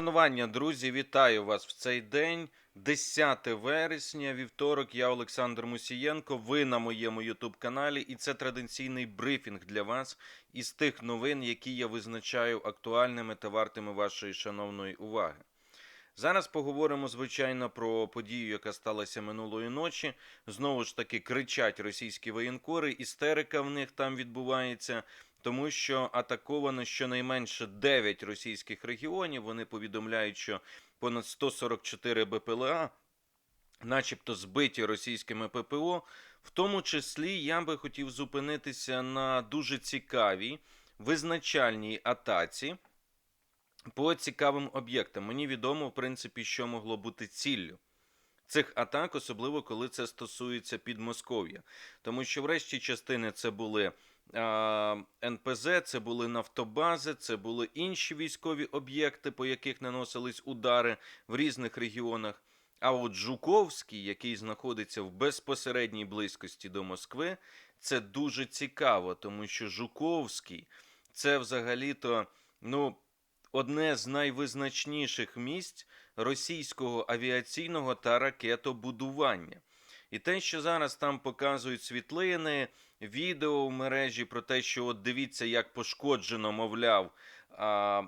Шанування, друзі, вітаю вас в цей день. 10 вересня, вівторок. Я Олександр Мусієнко. Ви на моєму Ютуб каналі, і це традиційний брифінг для вас із тих новин, які я визначаю актуальними та вартими вашої шановної уваги. Зараз поговоримо, звичайно, про подію, яка сталася минулої ночі. Знову ж таки, кричать російські воєнкори, істерика в них там відбувається, тому що атаковано щонайменше 9 російських регіонів. Вони повідомляють, що понад 144 БПЛА, начебто збиті російськими ППО. В тому числі я би хотів зупинитися на дуже цікавій визначальній атаці по цікавим об'єктам. Мені відомо, в принципі, що могло бути ціллю цих атак, особливо коли це стосується Підмосков'я. Тому що врешті частини це були НПЗ, це були нафтобази, це були інші військові об'єкти, по яких наносились удари в різних регіонах. А от Жуковський, який знаходиться в безпосередній близькості до Москви, це дуже цікаво, тому що Жуковський це взагалі-то ну, одне з найвизначніших місць російського авіаційного та ракетобудування. І те, що зараз там показують світлини, відео в мережі про те, що от дивіться, як пошкоджено, мовляв,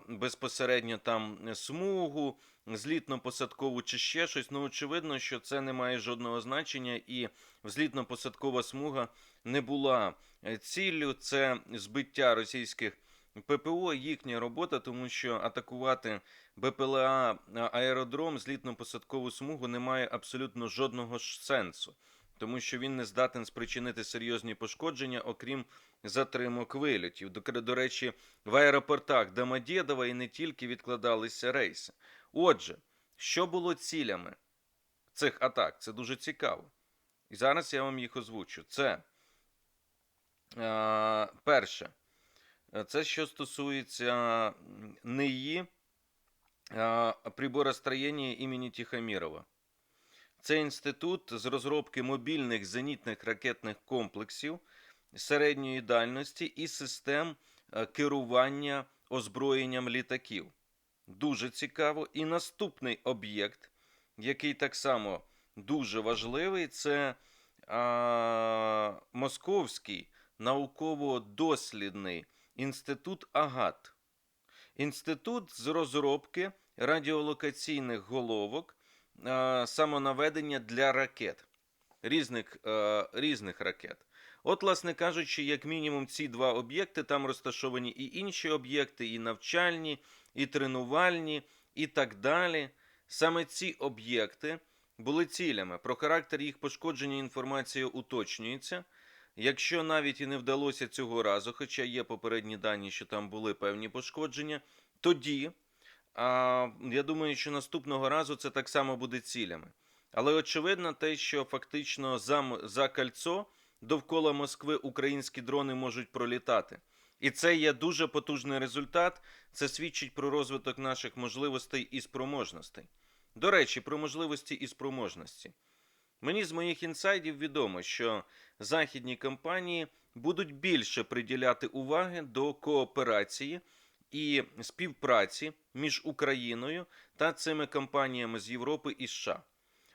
безпосередньо там смугу, злітно-посадкову чи ще щось. Ну, очевидно, що це не має жодного значення, і злітно-посадкова смуга не була е, ціллю. Це збиття російських ППО, їхня робота, тому що атакувати БПЛА аеродром, злітно-посадкову смугу не має абсолютно жодного сенсу, тому що він не здатен спричинити серйозні пошкодження, окрім затримок вильотів. До, до речі, в аеропортах Домодєдова і не тільки відкладалися рейси. Отже, що було цілями цих атак? Це дуже цікаво. І зараз я вам їх озвучу. Це е, перше. Це що стосується НИИ приборостроєння імені Тихомірова. Це інститут з розробки мобільних зенітних ракетних комплексів середньої дальності і систем е, керування озброєнням літаків. Дуже цікаво. І наступний об'єкт, який так само дуже важливий, це а, Московський науково-дослідний інститут АГАТ. Інститут з розробки радіолокаційних головок самонаведення для ракет, різних, а, різних ракет. От, власне кажучи, як мінімум, ці два об'єкти там розташовані і інші об'єкти, і навчальні, і тренувальні, і так далі. Саме ці об'єкти були цілями. Про характер їх пошкодження інформація уточнюється. Якщо навіть і не вдалося цього разу, хоча є попередні дані, що там були певні пошкодження, тоді а, я думаю, що наступного разу це так само буде цілями. Але очевидно, те, що фактично за, за кольцо довкола Москви українські дрони можуть пролітати. І це є дуже потужний результат. Це свідчить про розвиток наших можливостей і спроможностей. До речі, про можливості і спроможності. Мені з моїх інсайдів відомо, що західні компанії будуть більше приділяти уваги до кооперації і співпраці між Україною та цими компаніями з Європи і США.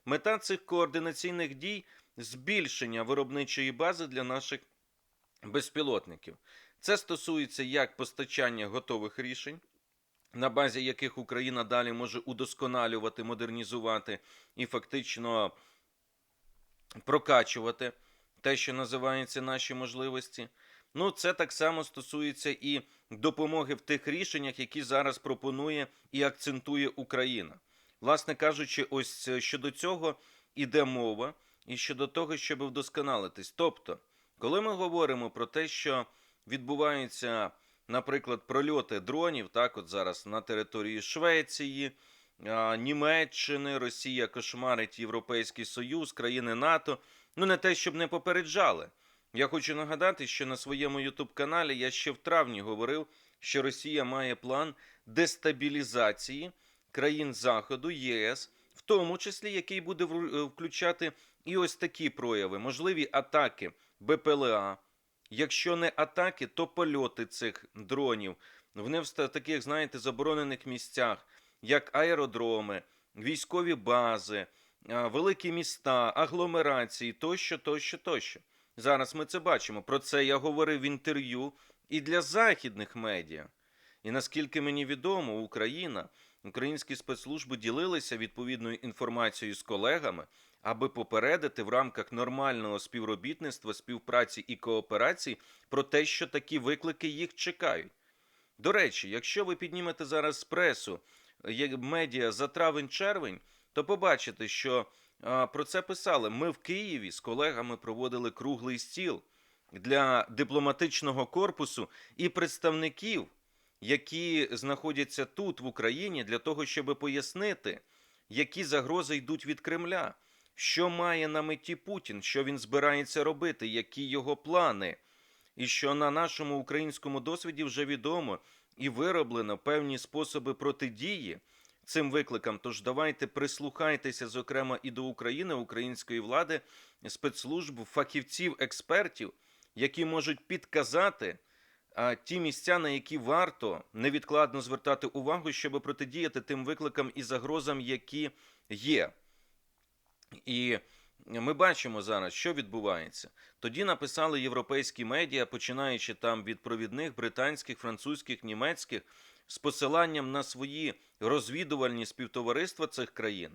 Мета цих координаційних дій збільшення виробничої бази для наших безпілотників. Це стосується як постачання готових рішень, на базі яких Україна далі може удосконалювати, модернізувати і фактично прокачувати те, що називається наші можливості. Ну, це так само стосується і допомоги в тих рішеннях, які зараз пропонує і акцентує Україна. Власне кажучи, ось щодо цього іде мова, і щодо того, щоб вдосконалитись. Тобто, коли ми говоримо про те, що відбуваються, наприклад, прольоти дронів, так, от зараз на території Швеції, Німеччини, Росія кошмарить Європейський Союз, країни НАТО. Ну, не те, щоб не попереджали. Я хочу нагадати, що на своєму Ютуб-каналі я ще в травні говорив, що Росія має план дестабілізації країн Заходу, ЄС, в тому числі який буде включати і ось такі прояви, можливі атаки БПЛА. Якщо не атаки, то польоти цих дронів в таких, знаєте, заборонених місцях як аеродроми, військові бази, великі міста, агломерації тощо, тощо, тощо. Зараз ми це бачимо. Про це я говорив в інтерв'ю і для західних медіа. І наскільки мені відомо, Україна, українські спецслужби ділилися відповідною інформацією з колегами, аби попередити в рамках нормального співробітництва, співпраці і кооперації про те, що такі виклики їх чекають. До речі, якщо ви піднімете зараз пресу є медіа за травень-червень, то побачите, що про це писали. Ми в Києві з колегами проводили круглий стіл для дипломатичного корпусу і представників, які знаходяться тут, в Україні, для того, щоб пояснити, які загрози йдуть від Кремля, що має на меті Путін, що він збирається робити, які його плани, і що на нашому українському досвіді вже відомо і вироблено певні способи протидії цим викликам. Тож давайте прислухайтеся, зокрема, і до України, української влади, спецслужб, фахівців, експертів, які можуть підказати ті місця, на які варто невідкладно звертати увагу, щоб протидіяти тим викликам і загрозам, які є. І ми бачимо зараз, що відбувається. Тоді написали європейські медіа, починаючи там від провідних британських, французьких, німецьких, з посиланням на свої розвідувальні співтовариства цих країн.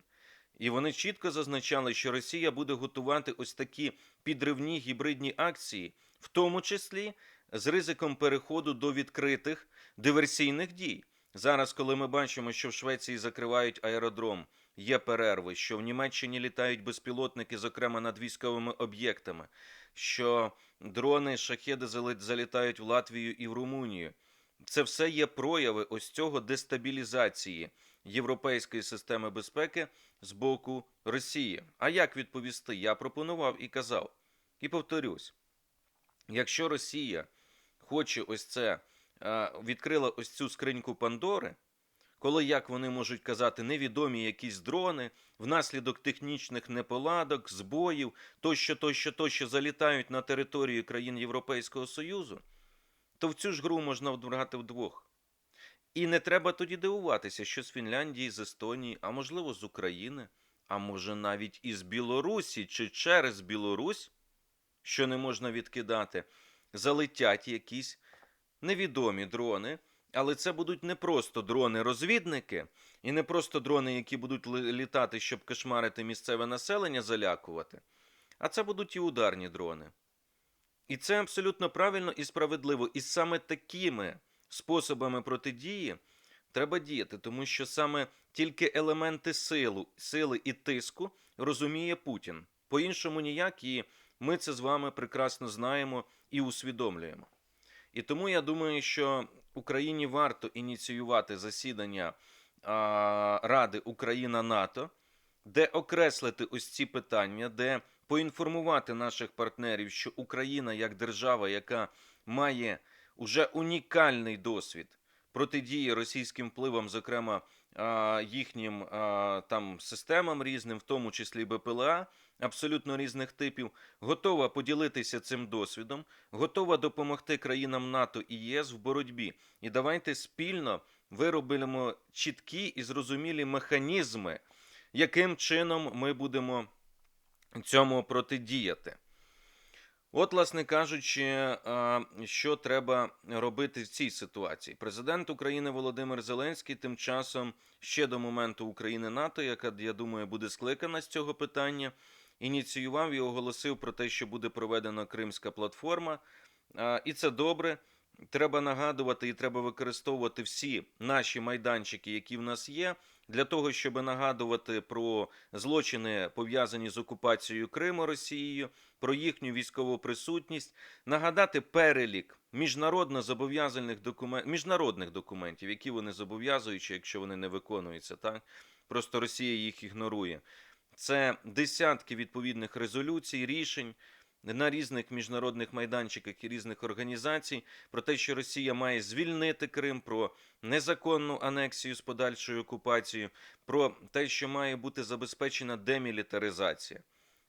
І вони чітко зазначали, що Росія буде готувати ось такі підривні гібридні акції, в тому числі з ризиком переходу до відкритих диверсійних дій. Зараз, коли ми бачимо, що в Швеції закривають аеродром, є перерви, що в Німеччині літають безпілотники, зокрема над військовими об'єктами, що дрони, шахеди залітають в Латвію і в Румунію. Це все є прояви ось цього дестабілізації європейської системи безпеки з боку Росії. А як відповісти? Я пропонував і казав. І повторюсь: якщо Росія хоче ось це, відкрила ось цю скриньку Пандори, коли, як вони можуть казати, невідомі якісь дрони внаслідок технічних неполадок, збоїв, тощо, тощо, тощо залітають на територію країн Європейського Союзу, то в цю ж гру можна вдвигати вдвох. І не треба тоді дивуватися, що з Фінляндії, з Естонії, а можливо з України, а може навіть із Білорусі чи через Білорусь, що не можна відкидати, залетять якісь невідомі дрони, але це будуть не просто дрони-розвідники, і не просто дрони, які будуть літати, щоб кошмарити місцеве населення, залякувати, а це будуть і ударні дрони. І це абсолютно правильно і справедливо. І саме такими способами протидії треба діяти, тому що саме тільки елементи силу, сили і тиску розуміє Путін. По-іншому ніяк, і ми це з вами прекрасно знаємо і усвідомлюємо. І тому я думаю, що Україні варто ініціювати засідання а, Ради Україна НАТО, де окреслити ось ці питання, де поінформувати наших партнерів, що Україна як держава, яка має уже унікальний досвід протидії російським впливам, зокрема їхнім там системам різним, в тому числі БПЛА, абсолютно різних типів, готова поділитися цим досвідом, готова допомогти країнам НАТО і ЄС в боротьбі. І давайте спільно виробимо чіткі і зрозумілі механізми, яким чином ми будемо цьому протидіяти. От, власне кажучи, що треба робити в цій ситуації. Президент України Володимир Зеленський тим часом ще до моменту України НАТО, яка я думаю буде скликана з цього питання, ініціював і оголосив про те, що буде проведена Кримська платформа. І це добре. Треба нагадувати і треба використовувати всі наші майданчики, які в нас є, для того, щоб нагадувати про злочини, пов'язані з окупацією Криму Росією, про їхню військову присутність, нагадати перелік міжнародно зобов'язаних документів, міжнародних документів, які вони зобов'язуючи, якщо вони не виконуються, так просто Росія їх ігнорує. Це десятки відповідних резолюцій, рішень на різних міжнародних майданчиках і різних організацій про те, що Росія має звільнити Крим, про незаконну анексію з подальшою окупацією, про те, що має бути забезпечена демілітаризація.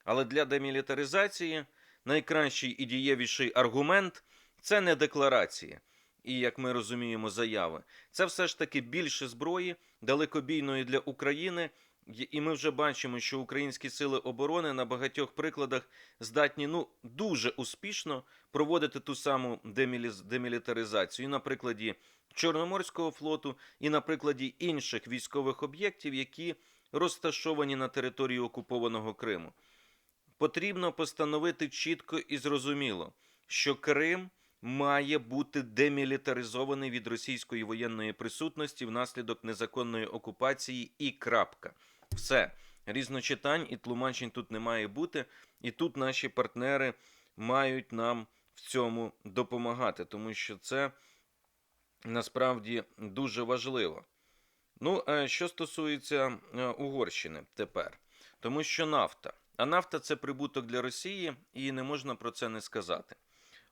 Але для демілітаризації найкращий і дієвіший аргумент це не декларації. і, як ми розуміємо, заяви. Це все ж таки більше зброї, далекобійної для України. І ми вже бачимо, що українські сили оборони на багатьох прикладах здатні ну дуже успішно проводити ту саму демілітаризацію. На прикладі Чорноморського флоту, і на прикладі інших військових об'єктів, які розташовані на території окупованого Криму. Потрібно постановити чітко і зрозуміло, що Крим має бути демілітаризований від російської воєнної присутності внаслідок незаконної окупації і крапка. Все. Різночитань і тлумачень тут не має бути, і тут наші партнери мають нам в цьому допомагати, тому що це насправді дуже важливо. Ну, що стосується е, Угорщини тепер, тому що нафта. А нафта це прибуток для Росії, і не можна про це не сказати.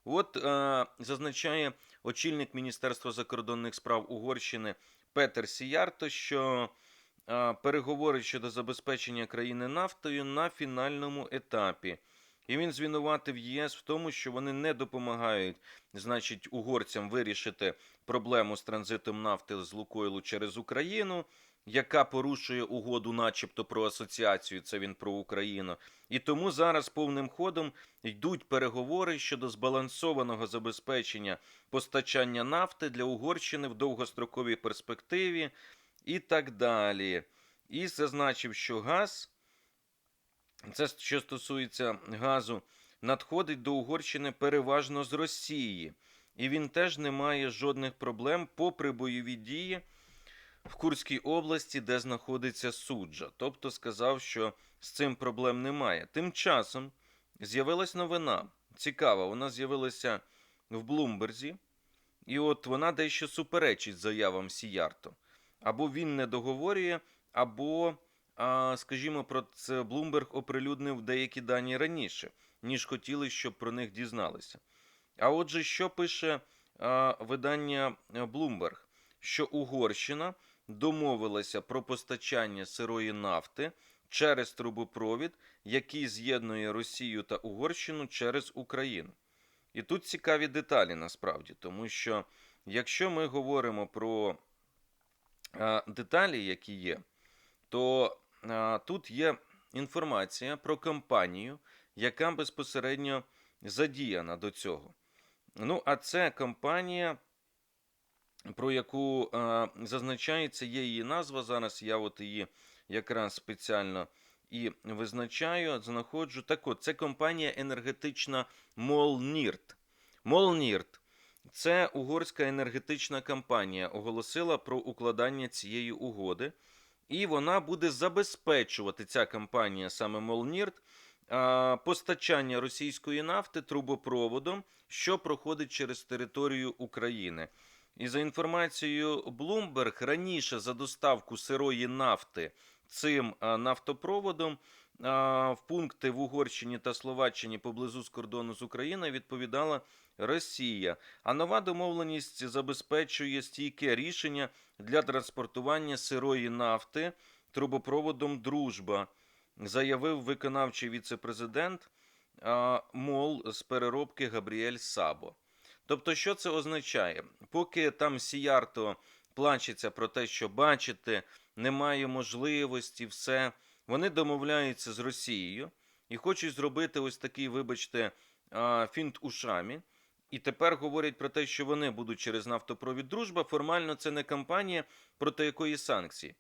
От е, зазначає очільник Міністерства закордонних справ Угорщини Петер Сіярто, що переговори щодо забезпечення країни нафтою на фінальному етапі. І він звинуватив ЄС в тому, що вони не допомагають, значить, угорцям вирішити проблему з транзитом нафти з Лукойлу через Україну, яка порушує угоду, начебто про асоціацію. Це він про Україну. І тому зараз повним ходом йдуть переговори щодо збалансованого забезпечення постачання нафти для Угорщини в довгостроковій перспективі і так далі. І зазначив, що газ, це що стосується газу, надходить до Угорщини переважно з Росії. І він теж не має жодних проблем, попри бойові дії в Курській області, де знаходиться суджа. Тобто сказав, що з цим проблем немає. Тим часом з'явилась новина. Цікава, вона з'явилася в Блумберзі, і от вона дещо суперечить заявам Сіярто. Або він не договорює, або, скажімо, про це Блумберг оприлюднив деякі дані раніше, ніж хотіли, щоб про них дізналися. А отже, що пише видання Bloomberg? Що Угорщина домовилася про постачання сирої нафти через трубопровід, який з'єднує Росію та Угорщину через Україну. І тут цікаві деталі насправді, тому що якщо ми говоримо про деталі, які є, то тут є інформація про компанію, яка безпосередньо задіяна до цього. Ну, а це компанія, про яку зазначається, є її назва. Зараз я от її якраз спеціально і визначаю, знаходжу. Так от, це компанія енергетична Молнірт. Молнірт це угорська енергетична компанія, оголосила про укладання цієї угоди, і вона буде забезпечувати ця компанія, саме Молнірт, постачання російської нафти трубопроводом, що проходить через територію України. І за інформацією Bloomberg, раніше за доставку сирої нафти цим нафтопроводом в пункти в Угорщині та Словаччині поблизу з кордону з Україною відповідала Росія. А нова домовленість забезпечує стійке рішення для транспортування сирої нафти трубопроводом Дружба заявив виконавчий віце-президент МОЛ з переробки Габріель Сабо. Тобто, що це означає? Поки там Сіярто плачеться про те, що бачите, немає можливості, все, вони домовляються з Росією і хочуть зробити ось такий, вибачте, фінт у шамі. І тепер говорять про те, що вони будуть через нафтопровід дружба. Формально це не кампанія проти якої санкції.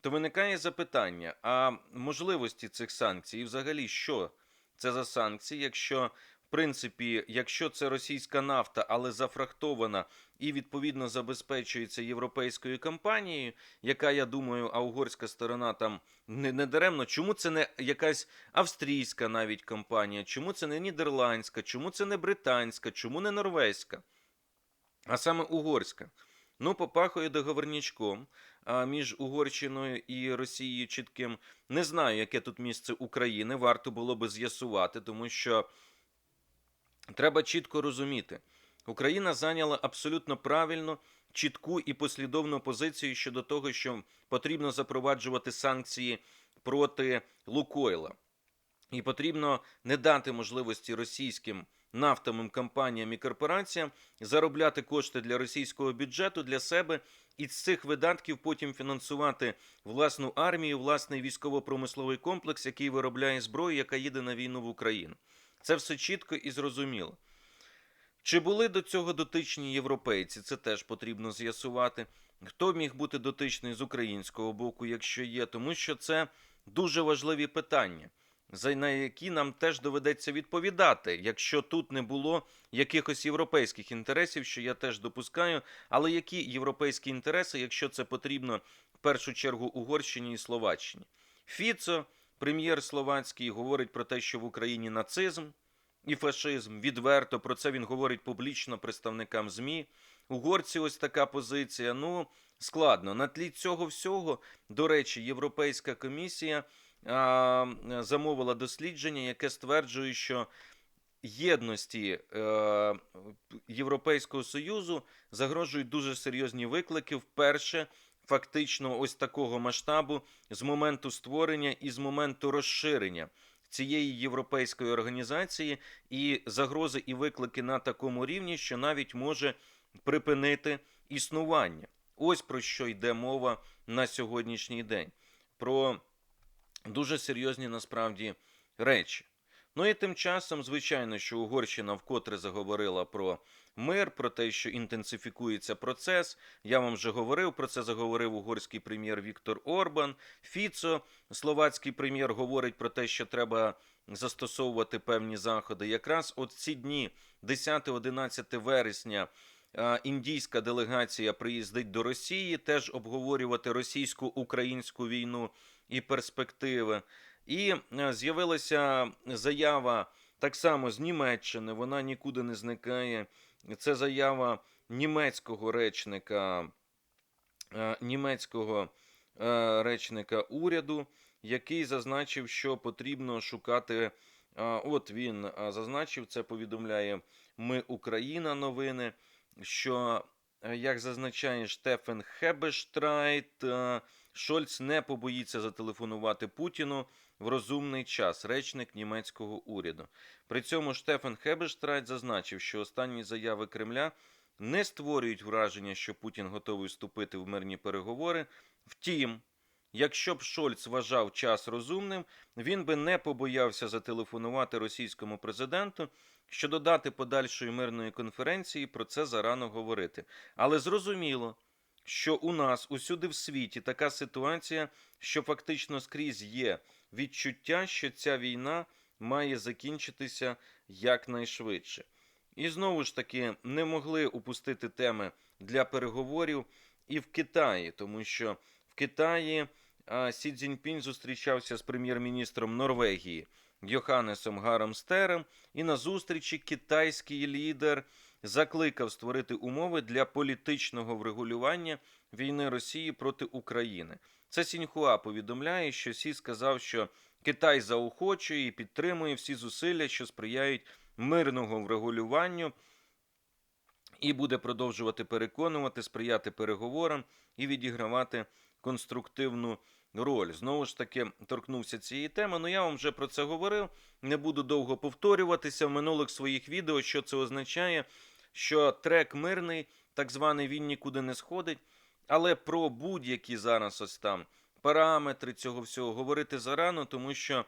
То виникає запитання: а можливості цих санкцій, і взагалі, що це за санкції, якщо, принципі, якщо це російська нафта, але зафрахтована і відповідно забезпечується європейською компанією, яка, я думаю, а угорська сторона там не, не даремно, чому це не якась австрійська навіть компанія, чому це не нідерландська, чому це не британська, чому не норвезька, а саме угорська. Ну, попахує договорнячком а, між Угорщиною і Росією чітким. Не знаю, яке тут місце України. Варто було би з'ясувати, тому що треба чітко розуміти. Україна зайняла абсолютно правильну, чітку і послідовну позицію щодо того, що потрібно запроваджувати санкції проти Лукойла. І потрібно не дати можливості російським нафтовим компаніям і корпораціям, заробляти кошти для російського бюджету для себе і з цих видатків потім фінансувати власну армію, власний військово-промисловий комплекс, який виробляє зброю, яка їде на війну в Україну. Це все чітко і зрозуміло. Чи були до цього дотичні європейці? Це теж потрібно з'ясувати. Хто міг бути дотичний з українського боку, якщо є, тому що це дуже важливі питання, на які нам теж доведеться відповідати, якщо тут не було якихось європейських інтересів, що я теж допускаю. Але які європейські інтереси, якщо це потрібно в першу чергу Угорщині і Словаччині? Фіцо, прем'єр словацький, говорить про те, що в Україні нацизм і фашизм. Відверто про це він говорить публічно представникам ЗМІ. Угорці, ось така позиція. Ну складно. На тлі цього всього, до речі, Європейська комісія а, замовила дослідження, яке стверджує, що єдності е, Європейського Союзу загрожують дуже серйозні виклики. Вперше фактично ось такого масштабу з моменту створення і з моменту розширення цієї європейської організації, і загрози і виклики на такому рівні, що навіть може припинити існування. Ось про що йде мова на сьогоднішній день. Про дуже серйозні насправді речі. Ну і тим часом, звичайно, що Угорщина вкотре заговорила про мир, про те, що інтенсифікується процес. Я вам вже говорив про це. Заговорив угорський прем'єр Віктор Орбан. Фіцо, словацький прем'єр, говорить про те, що треба застосовувати певні заходи. Якраз от ці дні, 10-11 вересня. Індійська делегація приїздить до Росії, теж обговорювати російсько-українську війну і перспективи. І е, з'явилася заява так само з Німеччини. Вона нікуди не зникає. Це заява німецького речника, е, німецького е, речника уряду, який зазначив, що потрібно шукати. е, От він зазначив, це повідомляє Ми Україна новини. Що, як зазначає Штефен Хебештрайт, Шольц не побоїться зателефонувати Путіну в розумний час, речник німецького уряду. При цьому Штефан Хебештрайт зазначив, що останні заяви Кремля не створюють враження, що Путін готовий вступити в мирні переговори. Втім, якщо б Шольц вважав час розумним, він би не побоявся зателефонувати російському президенту. Щодо дати подальшої мирної конференції, про це зарано говорити. Але зрозуміло, що у нас усюди в світі така ситуація, що фактично скрізь є відчуття, що ця війна має закінчитися якнайшвидше. І знову ж таки не могли упустити теми для переговорів і в Китаї, тому що в Китаї Сі Цзіньпінь зустрічався з прем'єр-міністром Норвегії Йоханнесом Гаром Стером, і на зустрічі китайський лідер закликав створити умови для політичного врегулювання війни Росії проти України. Це Сіньхуа повідомляє, що Сі сказав, що Китай заохочує і підтримує всі зусилля, що сприяють мирному врегулюванню, і буде продовжувати переконувати, сприяти переговорам і відігравати конструктивну роль. Знову ж таки, торкнувся цієї теми. Ну я вам вже про це говорив. Не буду довго повторюватися в минулих своїх відео, що це означає, що трек мирний, так званий він нікуди не сходить. Але про будь-які зараз ось там параметри цього всього говорити зарано, тому що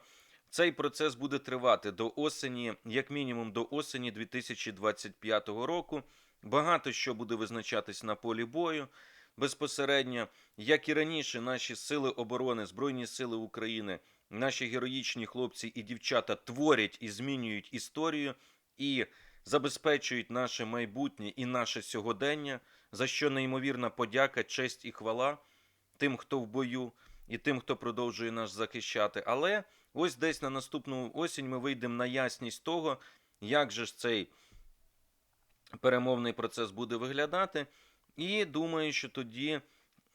цей процес буде тривати до осені, як мінімум до осені 2025 року. Багато що буде визначатись на полі бою безпосередньо, як і раніше, наші сили оборони, Збройні Сили України, наші героїчні хлопці і дівчата творять і змінюють історію і забезпечують наше майбутнє і наше сьогодення, за що неймовірна подяка, честь і хвала тим, хто в бою, і тим, хто продовжує нас захищати. Але ось десь на наступну осінь ми вийдемо на ясність того, як же ж цей перемовний процес буде виглядати. І думаю, що тоді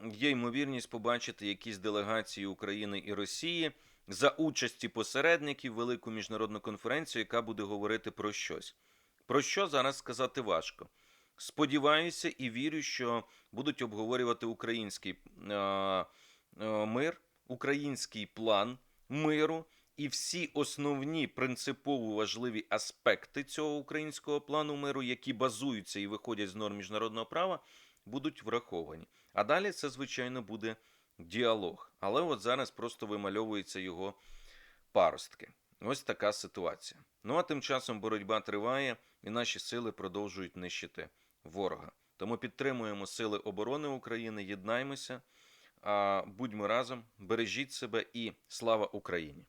є ймовірність побачити якісь делегації України і Росії за участі посередників велику міжнародну конференцію, яка буде говорити про щось. Про що зараз сказати важко. Сподіваюся і вірю, що будуть обговорювати український е, е, мир, український план миру І всі основні принципово важливі аспекти цього українського плану миру, які базуються і виходять з норм міжнародного права, будуть враховані. А далі це, звичайно, буде діалог. Але от зараз просто вимальовуються його паростки. Ось така ситуація. Ну а тим часом боротьба триває, і наші сили продовжують нищити ворога. Тому підтримуємо сили оборони України, єднаймося, будьмо разом, бережіть себе і слава Україні!